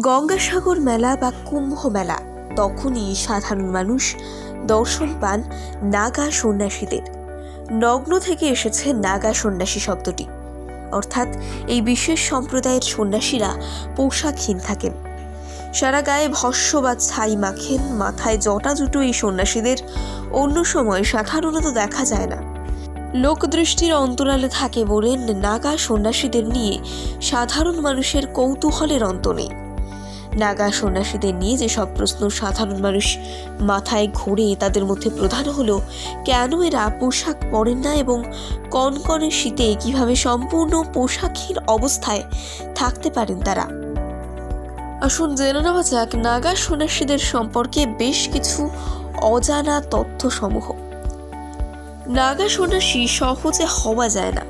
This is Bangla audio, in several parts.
গঙ্গাসাগর মেলা বা কুম্ভ মেলা, তখনই সাধারণ মানুষ দর্শন পান নাগা সন্ন্যাসীদের। নগ্ন থেকে এসেছে নাগা সন্ন্যাসী শব্দটি। অর্থাৎ এই বিশেষ সম্প্রদায়ের সন্ন্যাসীরা পোশাকহীন থাকেন। সারা গায়ে ভস্য বা ছাই মাখেন, মাথায় জটা জুটো এই সন্ন্যাসীদের অন্য সময় সাধারণত দেখা যায় না। লোকদৃষ্টির অন্তরালে থাকে বলেন নাগা সন্ন্যাসীদের নিয়ে সাধারণ মানুষের কৌতূহলের অন্ত নেই। নাগা সন্ন্যাসীদের নিয়ে যেসব প্রশ্ন সাধারণ মানুষ মাথায় ঘুরে তাদের মধ্যে প্রধান হলো, কেন এরা পোশাক পরেন না এবং কনকনে শীতে কীভাবে সম্পূর্ণ পোশাকহীন অবস্থায় থাকতে পারেন তারা? আসুন জেনে নেওয়া যাক, নাগা সন্ন্যাসীদের সম্পর্কে বেশ কিছু অজানা তথ্যসমূহ। নাগা সন্ন্যাসী সহজে হওয়া যায় না।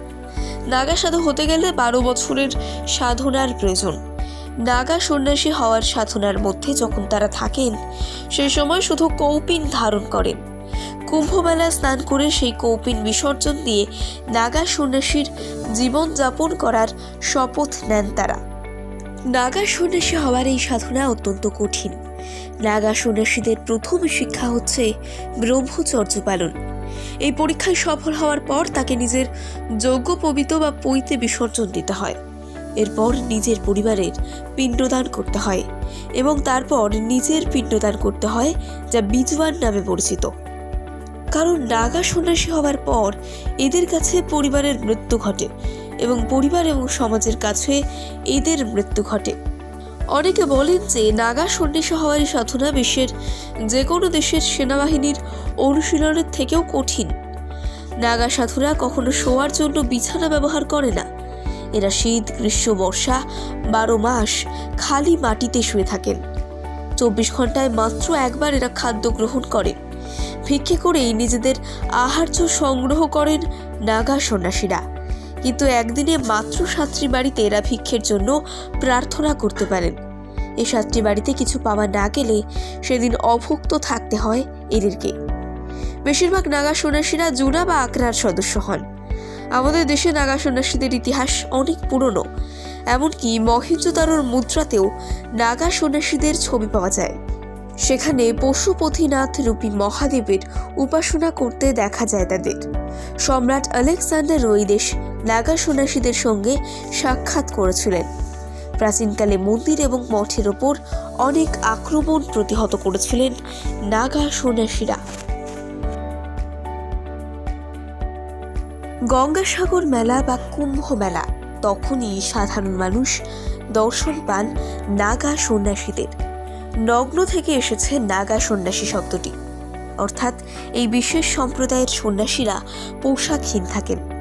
নাগা সাধু হতে গেলে বারো বছরের সাধনার প্রয়োজন। নাগা সন্ন্যাসী হওয়ার সাধনার মধ্যে যখন তারা থাকেন সেই সময় শুধু কৌপিন ধারণ করেন। কুম্ভমেলা স্নান করে সেই কৌপিন বিসর্জন দিয়ে নাগা সন্ন্যাসীর জীবনযাপন করার শপথ নেন তারা। নাগা সন্ন্যাসী হওয়ার এই সাধনা অত্যন্ত কঠিন। নাগা সন্ন্যাসীদের প্রথম শিক্ষা হচ্ছে ব্রহ্মচর্য পালন। এই পরীক্ষায় সফল হওয়ার পর তাকে নিজের যোগ্য পবিত বা পৈতে বিসর্জন দিতে হয়। এরপর নিজের পরিবারের পিণ্ডদান করতে হয় এবং তারপর নিজের পিণ্ডদান করতে হয়, যা বিজওয়ান নামে পরিচিত। কারণ নাগা সন্ন্যাসী হওয়ার পর এদের কাছে পরিবারের মৃত্যু ঘটে এবং পরিবার এবং সমাজের কাছে এদের মৃত্যু ঘটে। অনেকে বলেন যে নাগা সন্ন্যাসী হওয়ার এই সাধনা বিশ্বের যে কোনো দেশের সেনাবাহিনীর অনুশীলনের থেকেও কঠিন। নাগা সাধুরা কখনো শোয়ার জন্য বিছানা ব্যবহার করে না। এরা শীত, গ্রীষ্ম, বর্ষা, বারো মাস খালি মাটিতে শুয়ে থাকেন। চব্বিশ ঘন্টায় মাত্র একবার এরা খাদ্য গ্রহণ করেন। ভিক্ষে করেই নিজেদের আহার্য সংগ্রহ করেন নাগা সন্ন্যাসীরা। কিন্তু একদিনে মাত্র সাতটি বাড়িতে এরা ভিক্ষের জন্য প্রার্থনা করতে পারেন। এই সাতটি বাড়িতে কিছু পাওয়া না গেলে সেদিন অভুক্ত থাকতে হয় এদেরকে। বেশিরভাগ নাগা সন্ন্যাসীরা জুনা বা আকরার সদস্য হন। আমাদের দেশে নাগা সন্ন্যাসীদের ইতিহাস অনেক পুরনো। এমনকি মহেঞ্জোদারোর মুদ্রাতেও নাগা সন্ন্যাসীদের ছবি পাওয়া যায়। সেখানে পশুপতিনাথ রূপী মহাদেবের উপাসনা করতে দেখা যায় তাদের। সম্রাট আলেকজান্ডার ওই দেশ নাগা সন্ন্যাসীদের সঙ্গে সাক্ষাৎ করেছিলেন। প্রাচীনকালে মন্দির এবং মঠের ওপর অনেক আক্রমণ প্রতিহত করেছিলেন নাগা সন্ন্যাসীরা। গঙ্গাসাগর মেলা বা কুম্ভ মেলা, তখনই সাধারণ মানুষ দর্শন পান নাগা সন্ন্যাসীদের। নগ্ন থেকে এসেছে নাগা সন্ন্যাসী শব্দটি। অর্থাৎ এই বিশেষ সম্প্রদায়ের সন্ন্যাসীরা পোশাকহীন থাকেন।